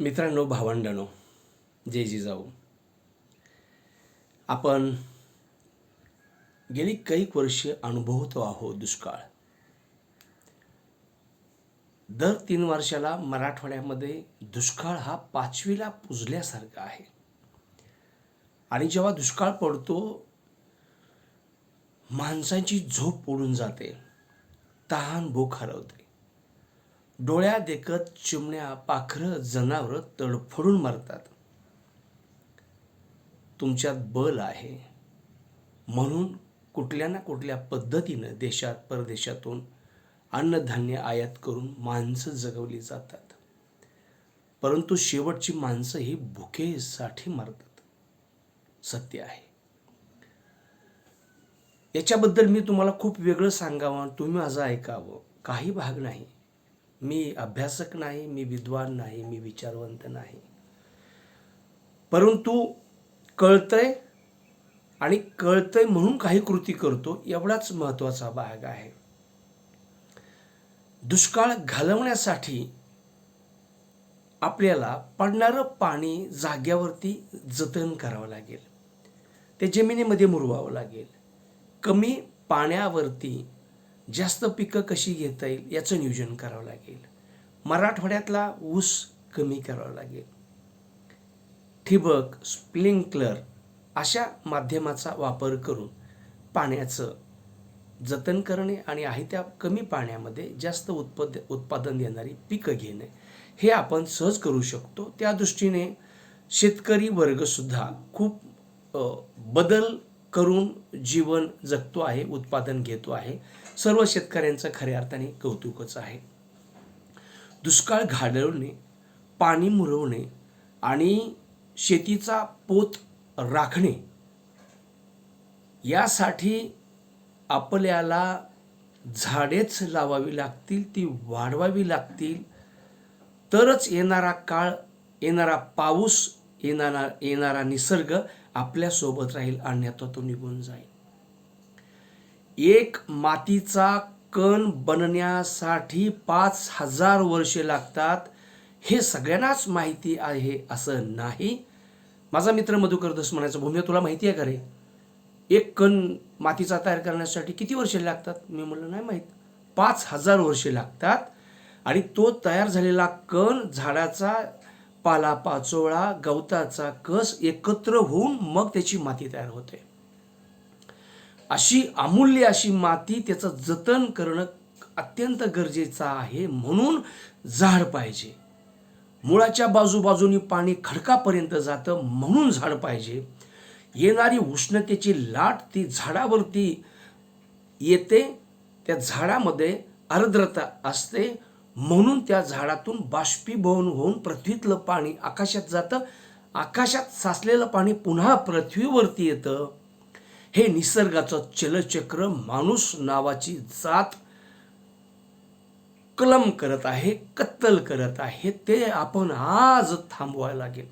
मित्रांनो भावंडांनो जय जिजाऊ. आपण गेली कैक वर्ष अनुभवतो आहोत दुष्काळ. दर तीन वर्षाला मराठवाड्यामध्ये दुष्काळ हा पाचवीला पुजल्यासारखा आहे. आणि जेव्हा दुष्काळ पडतो माणसांची झोप उडून जाते. तहान भूक हरवते. डोळ्या देखत चिमण्या पाखरं जनावरं तडफडून मरतात. तुमच्यात बल आहे. म्हणून कुठल्या ना कुठल्या पद्धतीनं देशात परदेशातून अन्नधान्य आयात करून माणसं जगवली जातात. परंतु शेवटची माणसं ही भुकेसाठी मरतात. सत्य आहे. याच्याबद्दल मी तुम्हाला खूप वेगळं सांगावं तुम्ही माझं ऐकावं. काही भाग नाही. मी अभ्यासक नाही मी विद्वान नाही मी विचारवंत नाही. परंतु कळतंय आणि कळतंय म्हणून काही कृती करतो एवढाच महत्त्वाचा भाग आहे. दुष्काळ घालवण्यासाठी आपल्याला पडणारं पाणी जाग्यावरती जतन करावं लागेल. ते जमिनीमध्ये मुरवावं लागेल. कमी पाण्यावरती जास्त पिकं कशी घेता येईल याचं नियोजन करावं लागेल. मराठवाड्यातला ऊस कमी करावा लागेल. ठिबक स्प्रिंकलर अशा माध्यमाचा वापर करून पाण्याचं जतन करणे आणि आहे त्या कमी पाण्यामध्ये जास्त उत्पद उत्पादन देणारी पिकं घेणे हे आपण सहज करू शकतो. त्या दृष्टीने शेतकरी वर्गसुद्धा खूप बदल करून जीवन जगतो आहे उत्पादन घेतो आहे. सर्व शेतकऱ्यांचं खऱ्या अर्थाने कौतुकच आहे. दुष्काळ घालवणे पाणी मुरवणे आणि शेतीचा पोत राखणे यासाठी आपल्याला झाडेच लावावी लागतील ती वाढवावी लागतील. तरच येणारा काळ येणारा पाऊस येणारा येणारा निसर्ग आपल्यासोबत राहील अन्यथा तो निघून जाईल. एक मातीचा कण बनण्यासाठी पाच हजार वर्षे लागतात हे सगळ्यांनाच माहिती आहे असं नाही. माझा मित्र मधुकर दस म्हणायचा भूमी तुला माहिती आहे का रे? एक कण मातीचा तयार करण्यासाठी किती वर्षे लागतात? मी म्हणलं नाही माहीत. पाच हजार वर्षे लागतात आणि तो तयार झालेला कण झाडाचा पाला पाचोळा गवताचा कस एकत्र होऊन मग त्याची माती तयार होते. अशी अमूल्य अशी माती त्याचं जतन करणं अत्यंत गरजेचं आहे म्हणून झाड पाहिजे. मुळाच्या बाजूबाजूनी पाणी खडकापर्यंत जातं म्हणून झाड पाहिजे. येणारी उष्णतेची लाट ती झाडावरती येते त्या झाडामध्ये आर्द्रता असते म्हणून त्या झाडातून बाष्पीभवन होऊन पृथ्वीतलं पाणी आकाशात जातं. आकाशात साचलेलं पाणी पुन्हा पृथ्वीवरती येतं. हे निसर्गाचं चलचक्र माणूस नावाची जात कलम करत आहे कत्तल करत आहे ते आपण आज थांबवायला लागेल.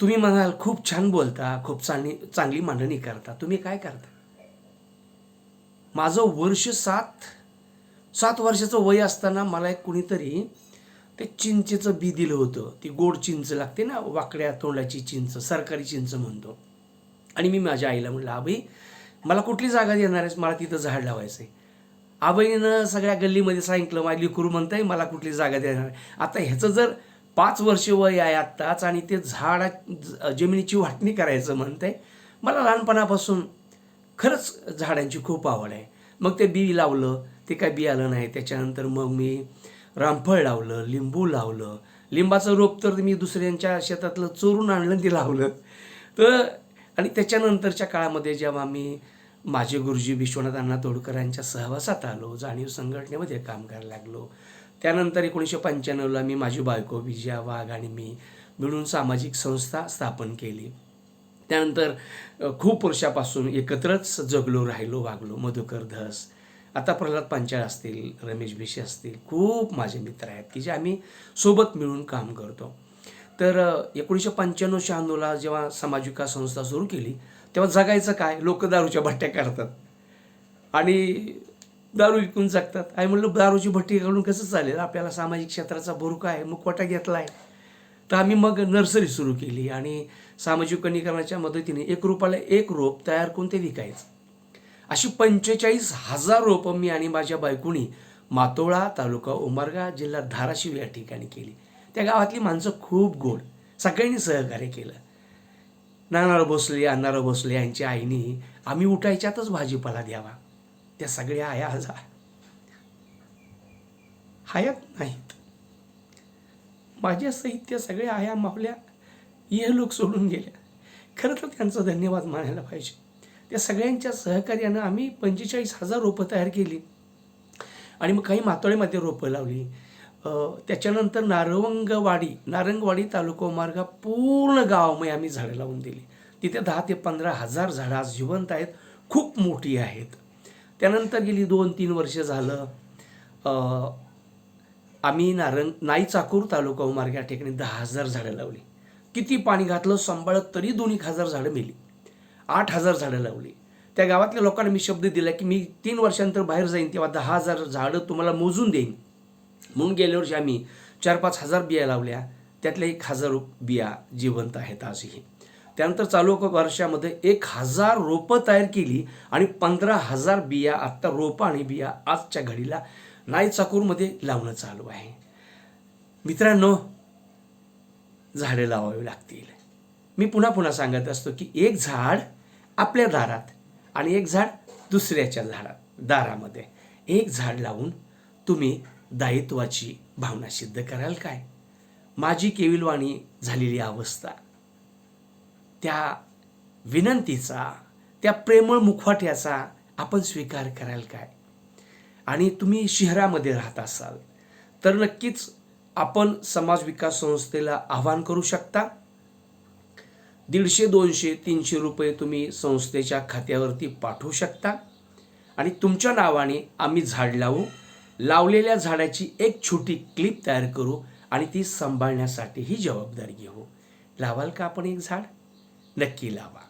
तुम्ही म्हणाल खूप छान बोलता खूप चांगली चांगली मांडणी करता. तुम्ही काय करता? माझं वर्ष सात सात वर्षाचं वय असताना मला एक कुणीतरी ते चिंचेचं बी दिलं होतं. ती गोड चिंच लागते ना वाकड्या तोंडाची चिंच सरकारी चिंच म्हणतो. आणि मी माझ्या आईला म्हटलं आबाई मला कुठली जागा देणार आहेस? मला तिथं झाड लावायचं आहे आबाईनं सगळ्या गल्लीमध्ये सांगितलं माझी लेकरू म्हणताय मला कुठली जागा देणार आहे? आता ह्याचं जर पाच वर्ष वय आहे आत्ताच आणि ते झाडा जमिनीची वाटणी करायचं म्हणतंय मला लहानपणापासून खरंच झाडांची खूप आवड आहे. मग ते बी लावलं ते काय बी आलं नाही. त्याच्यानंतर मग मी रामफळ लावलं लिंबू लावलं. लिंबाचं रोप तर मी दुसऱ्यांच्या शेतातलं चोरून आणलं ते लावलं. तर आणि त्याच्यानंतरच्या काळामध्ये जेव्हा मी माझे गुरुजी विश्वनाथ अण्णा तोडकरांच्या सहवासात आलो जाणीव संघटनेमध्ये काम करायला लागलो त्यानंतर एकोणीसशे पंच्याण्णवला मी माझी बायको विजया वाघ आणि मी मिळून सामाजिक संस्था स्थापन केली. त्यानंतर खूप वर्षापासून एकत्रच जगलो राहिलो वागलो मधुकर धस. आता प्रल्हाद पांचाळ असतील रमेश भिशे असतील खूप माझे मित्र आहेत की जे आम्ही सोबत मिळून काम करतो. तर एकोणीसशे पंच्याण्णव शहाण्णवला जेव्हा सामाजिक संस्था सुरू केली तेव्हा जगायचं काय? लोक दारूच्या भट्ट्या काढतात. आणि दारू विकून जगतात. आई म्हणलं दारूची भट्टी घालून कसं चालेल? आपल्याला सामाजिक क्षेत्राचा भुरुका आहे मुखवटा घेतला आहे तर आम्ही मग नर्सरी सुरू केली आणि सामाजिक वनीकरणाच्या मदतीने एक रोपाला एक रोप तयार करून ते विकायचं. अशी पंचेचाळीस हजार रोपं मी आणि माझ्या बायकोनी मातोळा तालुका उमरगा जिल्हा धाराशिव या ठिकाणी केली. त्या गावातली माणसं खूप गोड. सगळ्यांनी सहकार्य केलं. नानाराव भोसले अण्णाराव भोसले यांच्या आईने आम्ही उठायच्यातच भाजीपाला द्यावा. त्या सगळ्या आया आज हयात नाहीत. माझ्या साहित्य सगळ्या आया मावल्या हे लोक सोडून गेल्या. खरं तर त्यांचा धन्यवाद मानायला पाहिजे. त्या सगळ्यांच्या सहकार्यानं आम्ही पंचेचाळीस हजार रोपं तयार केली. आणि मग काही मातोळीमध्ये रोपं लावली. त्याच्यानंतर नारवंगवाडी नारंगवाडी तालुकामार्ग पूर्ण गावामध्ये आम्ही झाडं लावून दिली. तिथे दहा ते पंधरा हजार झाडं आज जिवंत आहेत खूप मोठी आहेत. त्यानंतर गेली दोन तीन वर्ष झालं आम्ही नारंग नाई चाकूर तालुका मार्ग या ठिकाणी दहा हजार झाडं लावली. किती पाणी घातलं सांभाळत तरी दोन एक हजार झाडं मेली. आठ हजार झाडं लावली. त्या गावातल्या लोकांना मी शब्द दिला की मी तीन वर्षांतर बाहेर जाईन तेव्हा दहा हजार झाडं तुम्हाला मोजून देईन. म्हणून गेल्या वर्षी आम्ही चार पाच हजार बिया लावल्या. त्यातल्या एक हजार बिया जिवंत आहेत आजही. त्यानंतर चालू वर्षामध्ये एक हजार रोपं तयार केली आणि पंधरा हजार बिया आत्ता रोपं आणि बिया आजच्या घडीला नाई चाकूरमध्ये लावणं चालू आहे. मित्रांनो झाडे लावावी लागतील. मी पुन्हा पुन्हा सांगत असतो की एक झाड आपल्या दारात आणि एक झाड दुसऱ्याच्या झाडात दारामध्ये. एक झाड लावून तुम्ही दायित्वाची भावना सिद्ध कराल काय? माझी केविलवाणी झालेली अवस्था त्या विनंतीचा त्या प्रेमळ मुखवाट्याचा आपण स्वीकार कराल काय? आणि तुम्ही शहरामध्ये राहत असाल तर नक्कीच आपण समाज विकास संस्थेला आवाहन करू शकता. दीडशे दोनशे तीनशे रुपये तुम्ही संस्थेच्या खात्यावरती पाठवू शकता. आणि तुमच्या नावाने आम्ही झाड लावू लावलेल्या झाडाची एक छोटी क्लिप तयार करू आणि ती सांभाळण्यासाठी ही जबाबदारी घेऊ. लावाल का आपण एक झाड? नक्की लावा.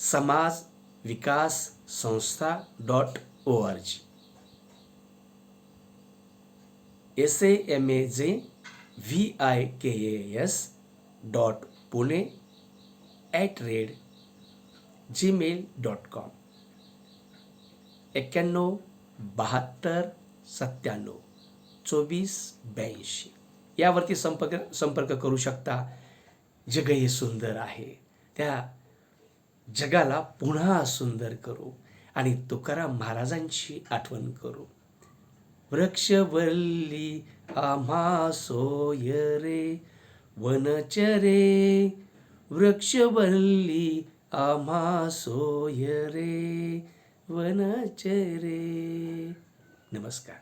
Samaj Vikas Sanstha dot O R G S A M A J V I K S dot Pune at red Gmail dot com एक्क्याण्णव बहात्तर सत्त्याण्णव चोवीस ब्याऐंशी. यावरती संपर्क संपर्क करू शकता. जग हे सुंदर आहे. त्या जगाला पुन्हा सुंदर करू आणि तुकाराम महाराजांची आठवण करू. वृक्षवल्ली आम्हा सोय रे वनचरे वृक्षवल्ली आम्हा सोय रे. वनचरे नमस्कार